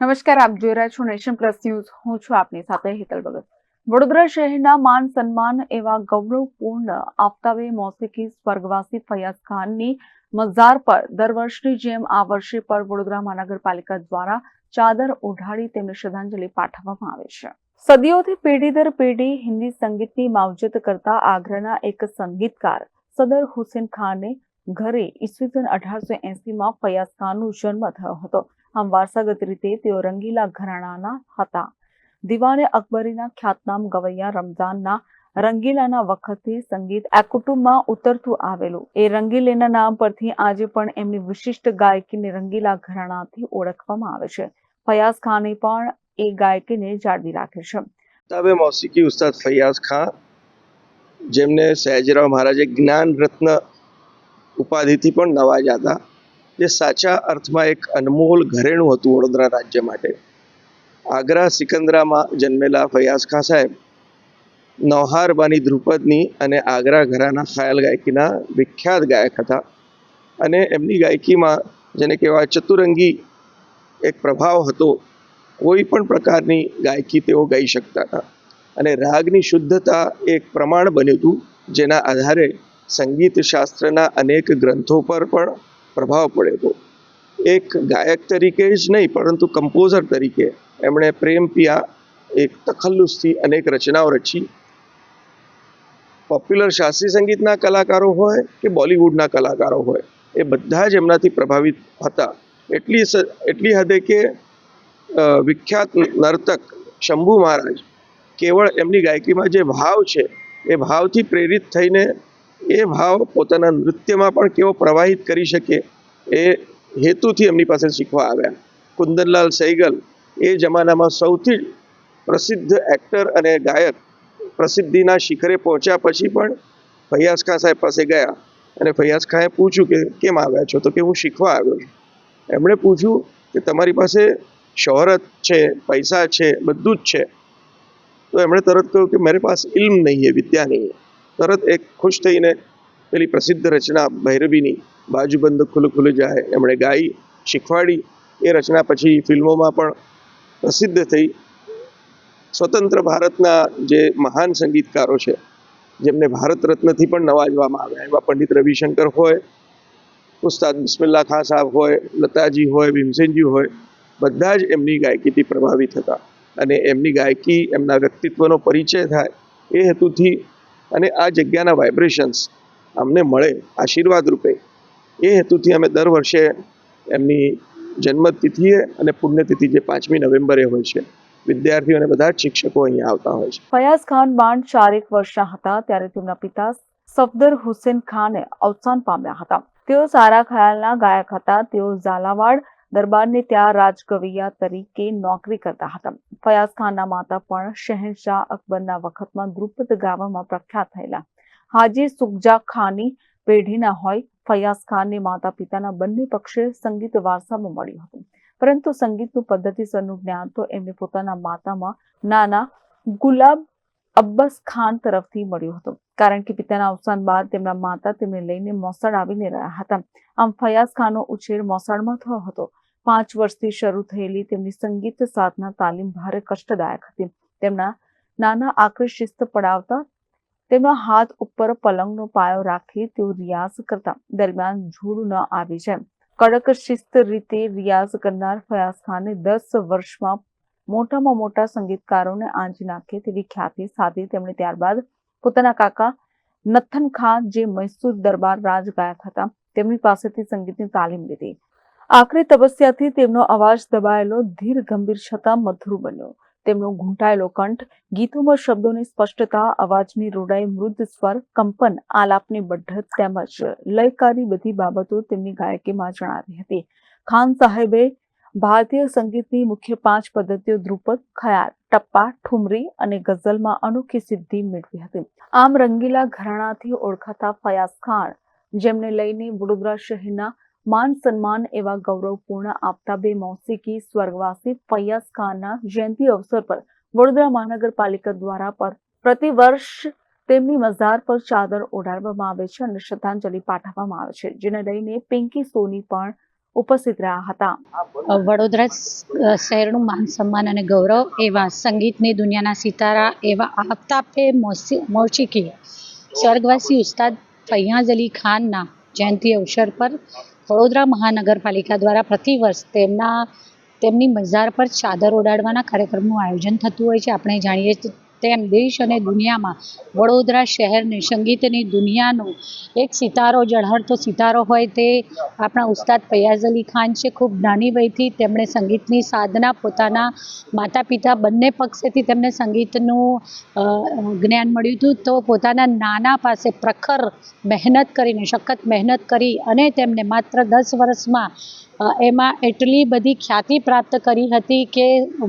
નમસ્કાર, આપ જોઈ રહ્યા છો નેશન પ્લસ ન્યૂઝ. હું છું આપની સાથે હેતલ ભગત. વડોદરા શહેરના માન સન્માન એવા ગૌરવપૂર્ણ આફતાબે મોસીકી સ્વર્ગવાસી ફૈયાઝ ખાનની મઝાર પર દર વર્ષની જેમ આ વર્ષે પર વડોદરા મહાનગરપાલિકા દ્વારા ચાદર ઓઢાડી તેમને શ્રદ્ધાંજલિ પાઠવવામાં આવે છે. સદીઓથી પેઢી દર પેઢી હિન્દી સંગીતની માવજત કરતા આગ્રાના એક સંગીતકાર સદર હુસેન ખાને ઘરે ઈસવીસન અઢારસો એસીમાં ફૈયાઝ ખાનનો જન્મ થયો હતો. આમ વારસાગત રીતે તેઓ રંગીલા ઘરાણાના હતા. દિવાને અકબરીના ખ્યાતનામ ગવૈયા રમઝાનના રંગીલાના વખતથી સંગીત આ કુટુંબમાં ઉતરતું આવેલું. એ રંગીલેના નામ પરથી આજે પણ એમની વિશિષ્ટ ગાયકીને રંગીલા ઘરાણાથી ઓળખવામાં આવે છે. ફયાઝ ખાને પણ એ ગાયકીને જાળવી રાખે છે. તાબે મૌસીકી ઉસ્તાદ ફૈયાઝ ખાન, જેમને સહેજરાવ મહારાજે જ્ઞાન રત્ન ઉપાધિથી પણ નવાજ્યા હતા. જે સાચા અર્થમાં એક અનમોલ ઘરેણું હતું વડોદરા રાજ્ય માટે. આગ્રા સિકંદરામાં જન્મેલા ફૈયાઝ ખાં સાહેબ નૌહારબાની ધ્રુપદની અને આગ્રા ઘરાના ખ્યાલ ગાયકીના વિખ્યાત ગાયક હતા અને એમની ગાયકીમાં, જેને કહેવાય ચતુરંગી, એક પ્રભાવ હતો, કોઈ પણ પ્રકારની ગાયકી તેઓ ગાઈ શકતા હતા. અને રાગની શુદ્ધતા એક પ્રમાણ બન્યું હતું, જેના આધારે સંગીત શાસ્ત્રના અનેક ગ્રંથો પર પણ પ્રભાવ પડ્યો તો એક ગાયક તરીકે જ નહીં, પરંતુ કમ્પોઝર તરીકે એમણે પ્રેમ પિયા, એક તખલ્લુસથી અનેક રચનાઓ રચી. પોપ્યુલર શાસ્ત્રીય સંગીતના કલાકારો હોય કે બોલિવૂડના કલાકારો હોય, એ બધા જ એમનાથી પ્રભાવિત હતા. એટલી એટલી હદે કે વિખ્યાત નર્તક શંભુ મહારાજ કેવળ એમની ગાયકીમાં જે ભાવ છે, એ ભાવથી પ્રેરિત થઈને એ ભાવ પોતાના નૃત્યમાં પણ કેવો પ્રવાહિત કરી શકે એ હેતુથી એમની પાસે શીખવા આવ્યા. કુંદનલાલ સૈગલ એ જમાનામાં સૌથી પ્રસિદ્ધ એક્ટર અને ગાયક પ્રસિદ્ધિના શિખરે પહોંચ્યા પછી પણ ફૈયાઝ ખાન સાહેબ પાસે ગયા અને ફૈયાઝ ખાંએ પૂછ્યું કે કેમ આવ્યા છો? તો કે હું શીખવા આવ્યો છું. એમણે પૂછ્યું કે તમારી પાસે શોહરત છે, પૈસા છે, બધું જ છે. તો એમણે તરત કહ્યું કે મારી પાસે ઇલ્મ નહીં હે, વિદ્યા નહીં તરત એક ખુશ થઈને પેલી પ્રસિદ્ધ રચના ભૈરવીની બાજુબંધ ખુલ ખુલ્લું જાય. એમણે ગાઈ, શીખવાડી. એ રચના પછી ફિલ્મોમાં પણ પ્રસિદ્ધ થઈ. સ્વતંત્ર ભારતના જે મહાન સંગીતકારો છે, જેમને ભારત રત્નથી પણ નવાજવામાં આવ્યા. એવા પંડિત રવિશંકર હોય, ઉસ્તાદ બિસ્મિલ્લા ખાન સાહેબ હોય, લતાજી હોય, ભીમસેનજી હોય, બધા જ એમની ગાયકીથી પ્રભાવિત હતા. અને એમની ગાયકી, એમના વ્યક્તિત્વનો પરિચય થાય એ હેતુથી અને આ જગ્યાના વાઇબ્રેશન્સ અમને મળે, આશીર્વાદ રૂપે. એ હેતુથી અમે દર વર્ષે એમની જન્મતિથિએ અને પુણ્યતિથિ જે પાંચમી નવેમ્બરે હોય છે, વિદ્યાર્થીઓ અને બધા જ શિક્ષકો અહીંયા આવતા હોય છે. ફયાઝ ખાન બાંડ ચારેક વર્ષના હતા ત્યારે તેમના પિતા સફદર હુસેન ખાને અવસાન પામ્યા હતા. તેઓ સારા ખ્યાલના ગાયક હતા. તેઓ ઝાલાવાડ દરબારને ત્યાં રાજગવૈયા તરીકે નોકરી કરતા હતા. ફયાઝ ખાનના માતા પણ શહેનશાહ અકબરના વખતમાં દ્રુપદ ગાવામાં પ્રખ્યાત થયેલા. હાજી સુખજા ખાની પેઢીના હોય, ફયાઝ ખાનને માતા પિતાના બંને પક્ષે સંગીત વારસામાં મળ્યું હતું. પરંતુ સંગીતનું પદ્ધતિસરનું જ્ઞાન તો એમને પોતાના માતામાં નાના ગુલાબ અબ્બાસ ખાન તરફથી મળ્યું હતું. કારણ કે પિતાના અવસાન બાદ તેમના માતા તેમને લઈને મોસાળ આવીને રહ્યા હતા. આમ ફયાઝ ખાનનો ઉછેર મોસાળમાં થયો હતો. પાંચ વર્ષથી શરૂ થયેલી તેમની સંગીત સાધના તાલીમ ભારે કષ્ટદાયક હતી. તેમના નાના આકરી શિસ્ત પડાવતા તેમના હાથ ઉપર પલંગનો પાયો રાખી તેઓ રિયાઝ કરતા દરમિયાન ઝૂડ ન આવી જાય કડક શિસ્ત રીતે રિયાઝ કરનાર ફયાઝ ખાને દસ વર્ષમાં મોટામાં મોટા સંગીતકારોને આંજી નાખે તેવી ખ્યાતિ સાધી તેમણે ત્યારબાદ પોતાના કાકા નથન ખાન જે મૈસૂર દરબાર રાજ ગાયક હતા તેમની પાસેથી સંગીતની તાલીમ લીધી. આખરી તપસ્યાથી તેમનો અવાજ દબાયેલો ધીર ગંભીર છતાં મધુર બન્યો. તેમનો ઘૂંટાયેલો કંઠ, ગીતોમાં શબ્દોની સ્પષ્ટતા, અવાજની રૂડાઈ મૃદ સ્વર, કંપન, આલાપની બઢત તેમજ લયકારી બધી બાબતો તેમની ગાયકીમાં જણાવી હતી. ખાન સાહેબે ભારતીય સંગીતની મુખ્ય પાંચ પદ્ધતિઓ ધ્રુપદ, ખયાલ, ટપ્પા, ઠુમરી અને ગઝલમાં અનોખી સિદ્ધિ મેળવી હતી. આમ રંગીલા ઘરાણાથી ઓળખાતા ફયાઝ ખાન, જેમને લઈને વડોદરા શહેરના માન સન્માન એવા ગૌરવપૂર્ણ આફતાબે મૌસીકી સ્વર્ગવાસી ફૈયાઝ ખાનના જયંતિ અવસર પર વડોદરા મહાનગરપાલિકા દ્વારા પર પ્રતિવર્ષ તેમની મઝાર પર ચાદર ઓઢાડવામાં આવે છે અને શ્રદ્ધાંજલિ પાઠવવામાં આવે છે, જેને લઈને પિંકી સોની પણ ઉપસ્થિત રહ્યા હતા. વડોદરા શહેરનું માન સન્માન અને ગૌરવ એવા સંગીતની દુનિયાના સિતારા એવા આફતાબે મોશીકી સ્વર્ગવાસી ઉસ્તાદ ફૈયાઝ અલી ખાનના જયંતિ અવસર પર વડોદરા મહાનગરપાલિકા દ્વારા પ્રતિવર્ષ તેમના તેમની મઝાર પર ચાદર ઓડાડવાના કાર્યક્રમનું આયોજન થતું હોય છે. આપણે જાણીએ તેમ દેશ અને દુનિયામાં વડોદરા શહેરને સંગીતની દુનિયાનો એક સિતારો ઝળહળતો સિતારો હોય તે આપણા ઉસ્તાદ ફૈયાઝ અલી ખાન છે, ખૂબ નાની વયથી તેમણે સંગીતની સાધના પોતાના માતા પિતા બંને પક્ષેથી તેમને સંગીતનું જ્ઞાન મળ્યું હતું. તો પોતાના નાના પાસે પ્રખર મહેનત કરીને, સખત મહેનત કરી અને તેમને માત્ર દસ વર્ષમાં એમાં એટલી બધી ખ્યાતિ પ્રાપ્ત કરી હતી કે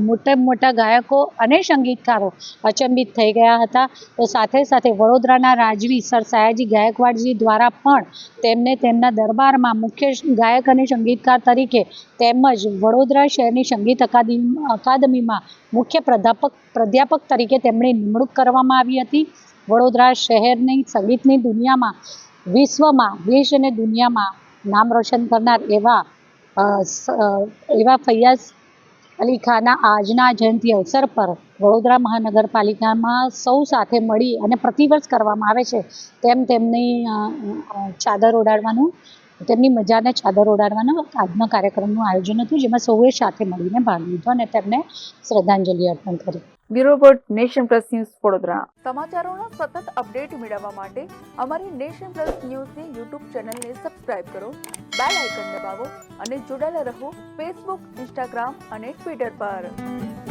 મોટા મોટા ગાયકો અને સંગીતકારો અચંબિત થઈ ગયા હતા. તો સાથે સાથે વડોદરાના રાજવી સર સયાજી ગાયકવાડજી દ્વારા પણ તેમને તેમના દરબારમાં મુખ્ય ગાયક અને સંગીતકાર તરીકે તેમજ વડોદરા શહેરની સંગીત અકાદમી, અકાદમીમાં મુખ્ય પ્રાધ્યાપક પ્રાધ્યાપક તરીકે તેમની નિમણૂક કરવામાં આવી હતી. વડોદરા શહેરની સંગીતની દુનિયામાં વિશ્વમાં, દેશ અને દુનિયામાં નામ રોશન કરનાર એવા એવા ફૈયાઝ અલી ખાના આજના જયંતિ અવસર પર વડોદરા મહાનગરપાલિકામાં સૌ સાથે મળી અને પ્રતિવર્ષ કરવામાં આવે છે તેમ તેમની ચાદર ઓડાડવાનું તેમની મજાને ચાદર ઓઢાડવાનો આજનો કાર્યક્રમનું આયોજન હતું જેમાં સૌએ સાથે મળીને ભાગ લીધો અને તેમને શ્રદ્ધાંજલિ અર્પણ કરી. Bureau report nation plus news Vadodara. સમાચારોનો સતત અપડેટ મેળવવા માટે અમારી નેશન પ્લસ ન્યૂઝની યુટ્યુબ ચેનલને સબસ્ક્રાઇબ કરો બેલ આઇકન દબાવો અને જોડાયેલા રહો ફેસબુક ઇન્સ્ટાગ્રામ અને ટ્વિટર પર.